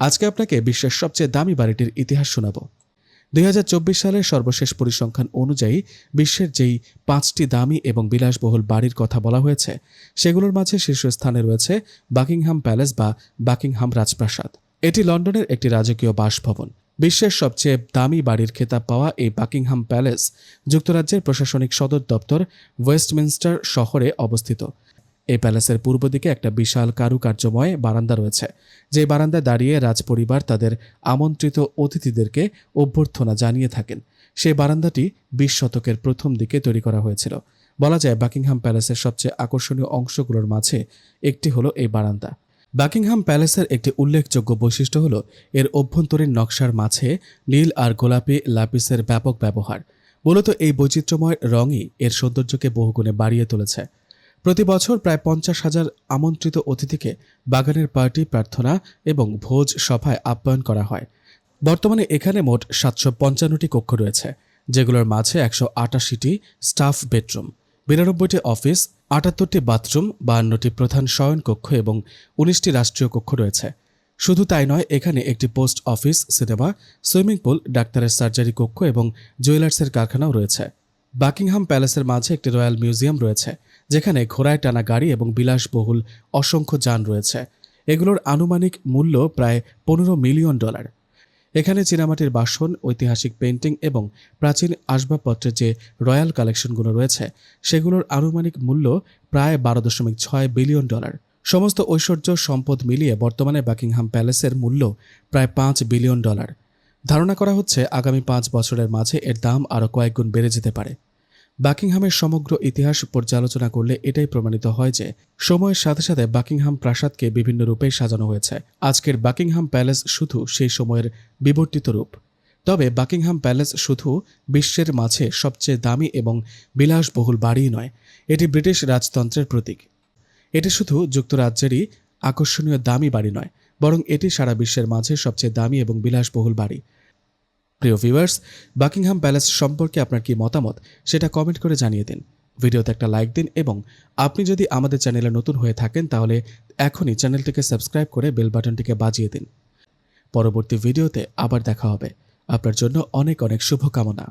আজকে আপনাকে বিশ্বের সবচেয়ে দামি বাড়িটির ইতিহাস শোনাব। দুই সালের সর্বশেষ পরিসংখ্যান অনুযায়ী বিশ্বের যেই পাঁচটি দামি এবং বিলাসবহুল বাড়ির কথা বলা হয়েছে, সেগুলোর মাঝে শীর্ষস্থানে রয়েছে বাকিংহাম প্যালেস বা বাকিংহাম রাজপ্রাসাদ। এটি লন্ডনের একটি রাজকীয় বাসভবন। বিশ্বের সবচেয়ে দামি বাড়ির খেতাব পাওয়া এই বাকিংহাম প্যালেস যুক্তরাজ্যের প্রশাসনিক সদর দপ্তর ওয়েস্টমিনস্টার শহরে অবস্থিত। এই প্যালেসের পূর্ব দিকে একটা বিশাল কারুকার্যময় বারান্দা রয়েছে। যে বারান্দায় দাঁড়িয়ে রাজপরিবার তাদের আমন্ত্রিত অতিথিদেরকে অভ্যর্থনা জানিয়ে থাকেন। সেই বারান্দাটি বিশ শতকের প্রথম দিকে তৈরি করা হয়েছিল। বলা যায় বাকিংহাম প্যালেসের সবচেয়ে আকর্ষণীয় অংশগুলোর মাঝে একটি হলো এই বারান্দা। বাকিংহাম প্যালেসের একটি উল্লেখযোগ্য বৈশিষ্ট্য হল, এর অভ্যন্তরীণ নকশার মাঝে নীল আর গোলাপি লাপিসের ব্যাপক ব্যবহার। মূলত এই বৈচিত্র্যময় রঙই এর সৌন্দর্যকে বহুগুণে বাড়িয়ে তুলেছে। প্রতি বছর প্রায় পঞ্চাশ হাজার আমন্ত্রিত অতিথিকে বাগানের পার্টি প্রার্থনা এবং ভোজ সভায় আপ্যায়ন করা হয়। বর্তমানে এখানে মোট সাতশো পঞ্চান্নটি কক্ষ রয়েছে, যেগুলোর মাঝে একশো আটাশিটি স্টাফ বেডরুম, বিরানব্বইটি অফিস, আটাত্তরটি বাথরুম, বাহান্নটি প্রধান শয়নকক্ষ এবং উনিশটি রাষ্ট্রীয় কক্ষ রয়েছে। শুধু তাই নয়, এখানে একটি post office, cinema, swimming pool, ডাক্তারের সার্জারি কক্ষ এবং জুয়েলার্সের কারখানাও রয়েছে। বাকিংহাম প্যালেসের মাঝে একটি রয়্যাল মিউজিয়াম রয়েছে, যেখানে ঘোড়ায় টানা গাড়ি এবং বিলাসবহুল অসংখ্য যান রয়েছে। এগুলোর আনুমানিক মূল্য প্রায় পনেরো মিলিয়ন ডলার। এখানে চীনামাটির বাসন, ঐতিহাসিক পেন্টিং এবং প্রাচীন আসবাবপত্রের যে রয়্যাল কালেকশনগুলো রয়েছে, সেগুলোর আনুমানিক মূল্য প্রায় বারো দশমিক ছয় বিলিয়ন ডলার। সমস্ত ঐশ্বর্য, সম্পদ মিলিয়ে বর্তমানে বাকিংহাম প্যালেসের মূল্য প্রায় পাঁচ বিলিয়ন ডলার। ধারণা করা হচ্ছে আগামী পাঁচ বছরের মাঝে এর দাম আরও কয়েকগুণ বেড়ে যেতে পারে। বাকিংহামের সমগ্র ইতিহাস পর্যালোচনা করলে এটাই প্রমাণিত হয় যে সময়ের সাথে সাথে বাকিংহাম প্রাসাদকে বিভিন্ন রূপে সাজানো হয়েছে। আজকের বাকিংহাম প্যালেস শুধু সেই সময়ের বিবর্তিত রূপ। তবে বাকিংহাম প্যালেস শুধু বিশ্বের মাঝে সবচেয়ে দামি এবং বিলাসবহুল বাড়ি নয়, এটি ব্রিটিশ রাজতন্ত্রের প্রতীক। এটি শুধু যুক্তরাজ্যেরই আকর্ষণীয় দামি বাড়ি নয়, বরং এটি সারা বিশ্বের মাঝে সবচেয়ে দামি এবং বিলাসবহুল বাড়ি। প্রিয় ভিউয়ার্স বাকিংহাম প্যালেস সম্পর্কে আপনার কি মতামত, সেটা কমেন্ট করে জানিয়ে দিন। ভিডিওতে একটা লাইক দিন এবং আপনি যদি আমাদের চ্যানেলে নতুন হয়ে থাকেন, তাহলে এখনই চ্যানেলটিকে সাবস্ক্রাইব করে বেল বাটনটিকে বাজিয়ে দিন। পরবর্তী ভিডিওতে আবার দেখা হবে। আপনার জন্য অনেক অনেক শুভকামনা।